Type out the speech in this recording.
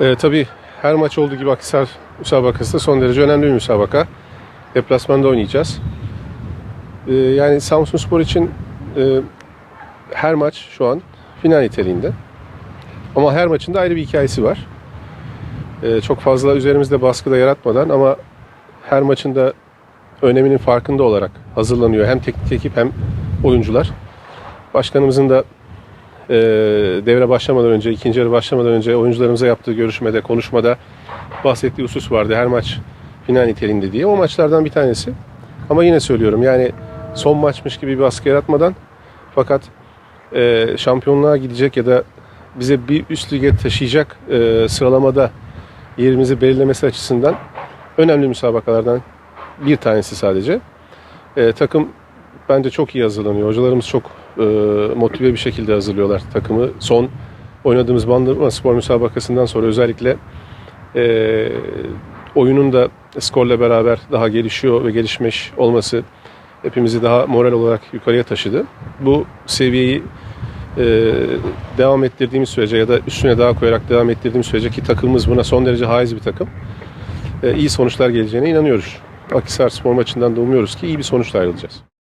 Ee, tabii her maç olduğu gibi Akhisar müsabakası son derece önemli bir müsabaka. Deplasmanda oynayacağız. Ee, yani Samsun Spor için e, her maç şu an final niteliğinde. Ama her maçın da ayrı bir hikayesi var. Ee, çok fazla üzerimizde baskı da yaratmadan ama her maçın da öneminin farkında olarak hazırlanıyor. Hem teknik ekip hem oyuncular. Başkanımızın da e, devre başlamadan önce, ikinci yarı başlamadan önce oyuncularımıza yaptığı görüşmede, konuşmada bahsettiği husus vardı. Her maç final niteliğinde diye. O maçlardan bir tanesi. Ama yine söylüyorum yani son maçmış gibi bir baskı yaratmadan fakat e, şampiyonluğa gidecek ya da bize bir üst lige taşıyacak e, sıralamada yerimizi belirlemesi açısından önemli müsabakalardan bir tanesi sadece. E, takım bence çok iyi hazırlanıyor. Hocalarımız çok e, motive bir şekilde hazırlıyorlar takımı. Son oynadığımız Bandırma Spor müsabakasından sonra özellikle e, oyunun da skorla beraber daha gelişiyor ve gelişmiş olması hepimizi daha moral olarak yukarıya taşıdı. Bu seviyeyi e, devam ettirdiğimiz sürece ya da üstüne daha koyarak devam ettirdiğimiz sürece ki takımımız buna son derece haiz bir takım. E, iyi sonuçlar geleceğine inanıyoruz. Akhisar spor maçından da umuyoruz ki iyi bir sonuçla ayrılacağız.